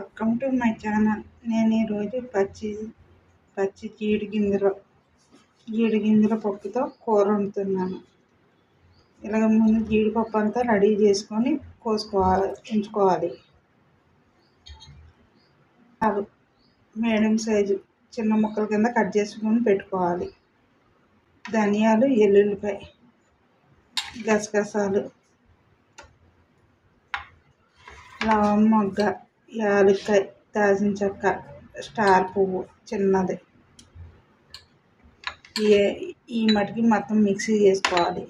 Welcome to my channel నేను ఈరోజు పచ్చి పచ్చి జీడి గింజలు జీడి గింజల పప్పుతో కూర వండుతున్నాను. ఇలాగ ముందు జీడిపప్పు అంతా రెడీ చేసుకొని కోసుకోవాలి ఉంచుకోవాలి. అవి మీడియం సైజు చిన్న ముక్కల కింద కట్ చేసుకొని పెట్టుకోవాలి. ధనియాలు ఎల్లుల్లిపాయ గసగసాలు లవం మొగ్గ యాలక్కాయ దాల్చిన చెక్క స్టార్ పువ్వు చిన్నది. ఈ మటుకి మొత్తం మిక్సీ చేసుకోవాలి.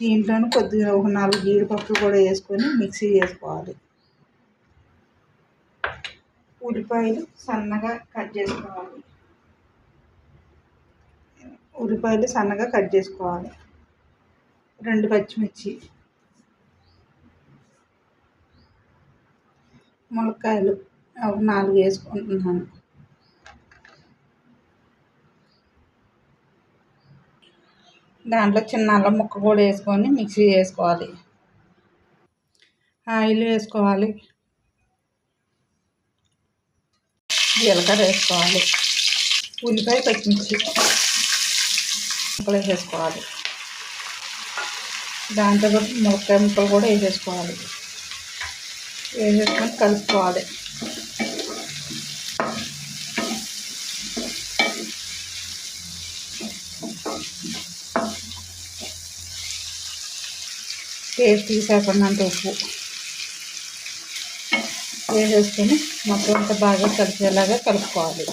దీంట్లోనూ కొద్దిగా ఒక నాలుగు జీడిపప్పులు కూడా వేసుకొని మిక్సీ చేసుకోవాలి. ఉల్లిపాయలు సన్నగా కట్ చేసుకోవాలి. ఉల్లిపాయలు సన్నగా కట్ చేసుకోవాలి. రెండు పచ్చిమిర్చి ములక్కాయలు ఒక నాలుగు వేసుకుంటున్నాను. దాంట్లో చిన్న అల్లం ముక్క కూడా వేసుకొని మిక్సీ వేసుకోవాలి ఆయిల్ వేసుకోవాలి. జీలకర్ర వేసుకోవాలి. ఉల్లిపాయ పచ్చిమిర్చి ముక్కలు వేసేసుకోవాలి. దాంట్లో ములక్కాయ ముక్కలు కూడా వేసేసుకోవాలి. వేసేసుకొని కలుపుకోవాలి. టేస్ట్ తీసేపడినంత ఉప్పు వేసేసుకొని మొత్తం అంతా బాగా కలిసేలాగా కలుపుకోవాలి.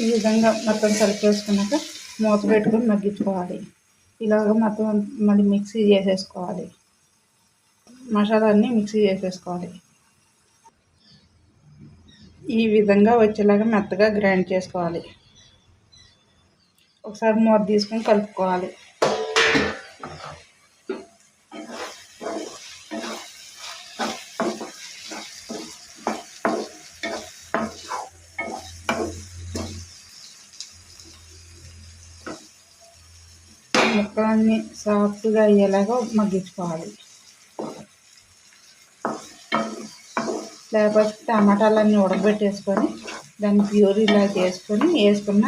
ఈ విధంగా మొత్తం కలిపేసుకున్నాక మూత పెట్టుకొని మగ్గించుకోవాలి. ఇలాగ మొత్తం మళ్ళీ మిక్సీ చేసేసుకోవాలి. మసాలా అన్నీ మిక్సీ చేసేసుకోవాలి. ఈ విధంగా వచ్చేలాగా మెత్తగా గ్రైండ్ చేసుకోవాలి. ఒకసారి మూత తీసుకొని కలుపుకోవాలి. ముక్కలన్నీ సాఫ్ట్గా అయ్యేలాగా మగ్గించుకోవాలి. లేకపోతే టమాటాలన్నీ ఉడకబెట్టేసుకొని దాన్ని ప్యూర్ ఇలా చేసుకొని వేసుకున్న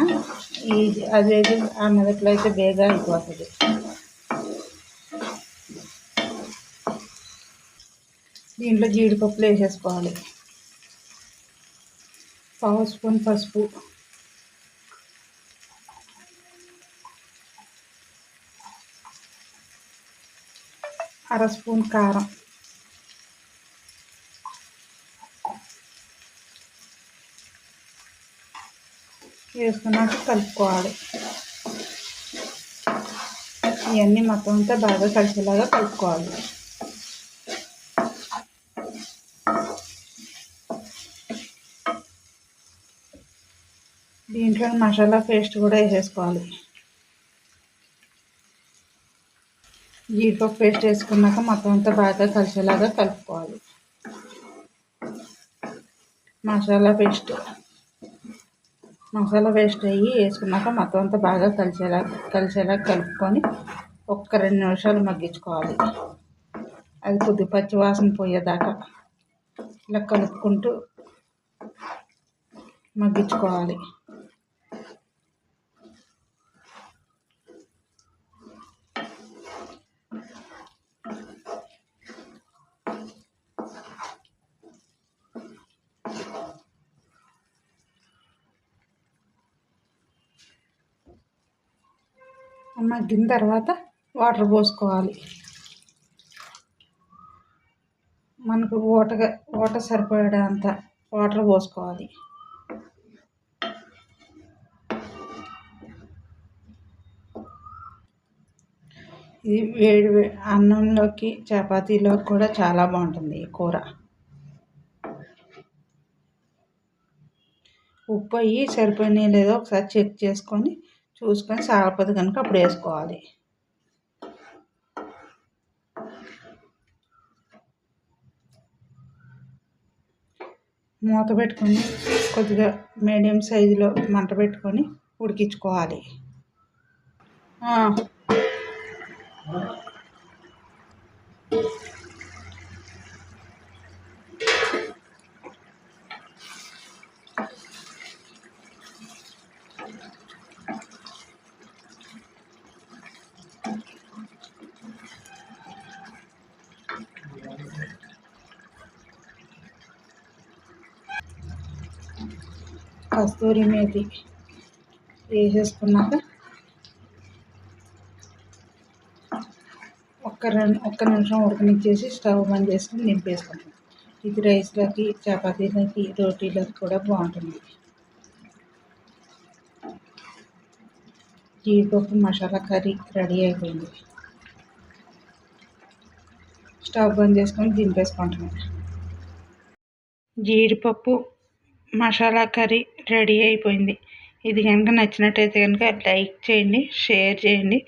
ఈ అదైతే ఆ మెదట్లో అయితే బేగా అయిపోతుంది. దీంట్లో జీడిపప్పులు వేసేసుకోవాలి. పావు స్పూన్ పసుపు. అర స్పూన్ కారం. వేసుకున్నాక కలుపుకోవాలి. ఇవన్నీ మొత్తం అంతా బాగా కలిసేలాగా కలుపుకోవాలి. దీంట్లో మసాలా పేస్ట్ కూడా వేసేసుకోవాలి. జీడిపప్పు పేస్ట్ వేసుకున్నాక మొత్తం అంతా బాగా కలిసేలాగా కలుపుకోవాలి. మసాలా పేస్ట్. మసాలా పేస్ట్ అయ్యి వేసుకున్నాక మొత్తం అంతా బాగా కలిసేలా కలిసేలా కలుపుకొని ఒక్క రెండు నిమిషాలు మగ్గించుకోవాలి. అది కొద్ది పచ్చి వాసన పోయేదాకా ఇలా కలుపుకుంటూ మగ్గించుకోవాలి. మగ్గిన తర్వాత వాటర్ పోసుకోవాలి. మనకు ఓటగా ఓట సరిపోయేంత వాటర్ పోసుకోవాలి. ఇది వేడి అన్నంలోకి చపాతీలోకి కూడా చాలా బాగుంటుంది ఈ కూర. ఉప్పు అయ్యి సరిపోయినాయి లేదో ఒకసారి చెక్ చేసుకొని చూసుకొని సాగపోతే కనుక అప్పుడు వేసుకోవాలి. మూత పెట్టుకొని కొద్దిగా మీడియం సైజులో మంట పెట్టుకొని ఉడికించుకోవాలి. కస్తూరి మేతి వేసేసుకున్నాక ఒక్క రెండు ఒక్క నిమిషం ఉడకనిచ్చేసి స్టవ్ బంద్ చేసుకుని నింపేసుకుంటాం. ఇది రైస్లోకి చపాతీలకి రోటీలకి కూడా బాగుంటుంది. జీడిపప్పు మసాలా కర్రీ రెడీ అయిపోయింది. స్టవ్ బంద్ చేసుకొని దింపేసుకుంటున్నాం. జీడిపప్పు మసాలా కర్రీ రెడీ అయిపోయింది. ఇది కనుక నచ్చినట్టయితే కనుక లైక్ చేయండి షేర్ చేయండి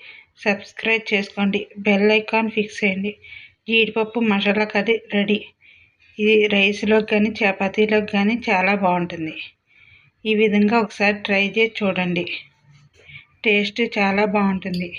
సబ్స్క్రైబ్ చేసుకోండి బెల్ ఐకాన్ ఫిక్స్ చేయండి. జీడిపప్పు మసాలా కర్రీ రెడీ. ఇది రైస్లోకి కానీ చపాతీలోకి కానీ చాలా బాగుంటుంది. ఈ విధంగా ఒకసారి ట్రై చేసి చూడండి. టేస్ట్ చాలా బాగుంటుంది.